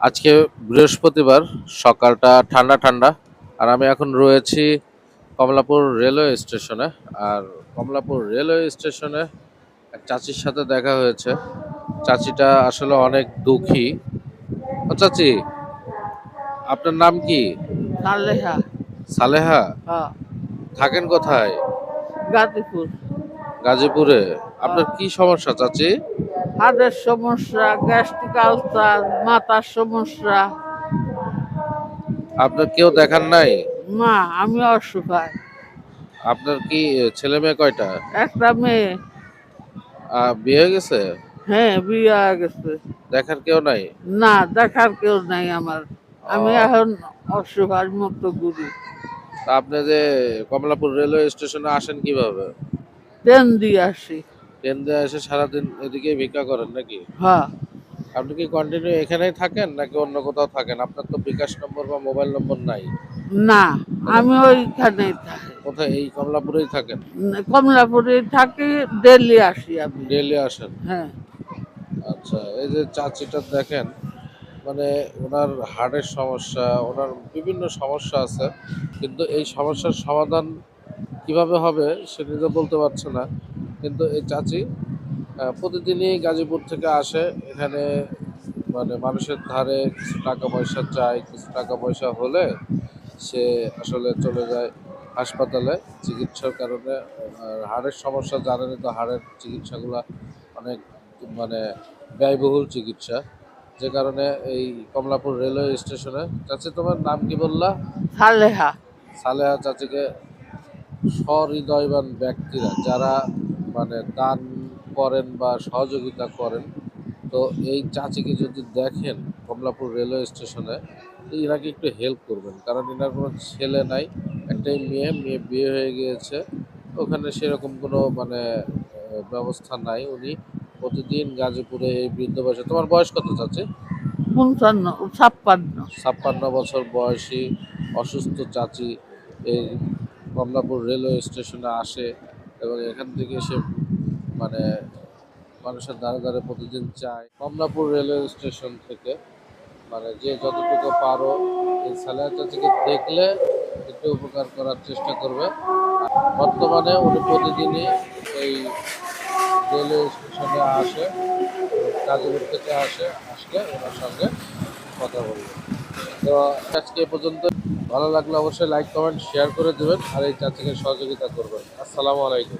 আজকে বৃহস্পতিবার সকালটা ঠান্ডা ঠান্ডা আর আমি এখন রয়েছি কমলাপুর রেলওয়ে স্টেশনে। আর কমলাপুর রেলওয়ে স্টেশনে এক চাচির সাথে দেখা হয়েছে। চাচিটা আসলে অনেক দুঃখী। ও চাচি আপনার নাম কি? সালেহা। সালেহা? হ্যাঁ। থাকেন কোথায়? গাজীপুর। গাজীপুরে। আপনার কি সমস্যা চাচি? হাড়ের সমস্যা গ্যাস্ট্রিক আলসার মাথার সমস্যা। আপনার কেউ দেখান নাই? মা আমি অসুখায়। আপনার কি ছেলে মেয়ে কয়টা? একটা মেয়ে। আহ, বিয়ে হয়ে গেছে? হ্যাঁ বিয়ে হয়ে গেছে। দেখার কেউ নাই? না দেখার কেউ নাই আমার। আমি ও। এখন অসুখার মতো ঘুরি তা আপনি যে কমলাপুর রেলওয়ে স্টেশনে আসেন কীভাবে? ট্রেন দিয়ে আসি। দিয়ে এসে সারাদিন এদিকে ভিক্ষা করেন নাকি? হ্যাঁ। আপনি কি কন্টিনিউ এখানেই থাকেন নাকি অন্য কোথাও থাকেন? আপনার তো বিকাশ নম্বর বা মোবাইল নম্বর নাই। না আমি ওইখানেই থাকি। কোথায়? এই কমলাপুরেই থাকেন? কমলাপুরে থাকি ডেলি আসি আমি। ডেলি আসেন? হ্যাঁ। আচ্ছা এই যে চাচিটা দেখেন মানে ওনার হার্টের সমস্যা ওনার বিভিন্ন সমস্যা আছে কিন্তু এই সমস্যার সমাধান কীভাবে হবে সে নিজে বলতে পারছে না। কিন্তু এই চাচি প্রতিদিনই গাজীপুর থেকে আসে। এখানে মানে মানুষের ধারে কিছু টাকা পয়সা চায় কিছু টাকা পয়সা হলে সে আসলে চলে যায় হাসপাতালে চিকিৎসার কারণে। আর হাড়ের সমস্যা জানেনই তো হাড়ের চিকিৎসাগুলা অনেক মানে ব্যয়বহুল চিকিৎসা। যে কারণে এই কমলাপুর রেলওয়ে স্টেশনে চাচি তোমার নাম কি বললা? সালেহা। সালেহা চাচিকে সহৃদয়বান ব্যক্তিরা যারা মানে দান করেন বা সহযোগিতা করেন তো এই চাচিকে যদি দেখেন কমলাপুর রেলওয়ে স্টেশনে তো ইনাকে একটু হেল্প করবেন। কারণ এনার কোনো ছেলে নাই একটাই মেয়ে মেয়ে বিয়ে হয়ে গিয়েছে। ওখানে সেরকম কোনো মানে ব্যবস্থা নাই। উনি প্রতিদিন গাজীপুরে এই বৃদ্ধ বয়সে তোমার বয়স কত চাচি? পঞ্চান্ন ছাপ্পান্ন। ছাপ্পান্ন বছর বয়সী অসুস্থ চাচি এই কমলাপুর রেলওয়ে স্টেশনে আসে। এবং এখান থেকে সে মানে মানুষের দ্বারে দ্বারে প্রতিদিন চায় কমলাপুর রেলওয়ে স্টেশন থেকে মানে যে যতটুকু পারো এই সালেহা চাচিকে দেখলে একটু উপকার করার চেষ্টা করবে। বর্তমানে উনি প্রতিদিনই এই রেলওয়ে স্টেশনে আসে গাজীপুর থেকে আসে, আসলে ওনার সঙ্গে কথা বলবে। তো আজকে পর্যন্ত ভালো লাগলে অবশ্যই লাইক কমেন্ট শেয়ার করে দেবেন আর এই চাচাকে সহযোগিতা করবেন। আসসালামু আলাইকুম।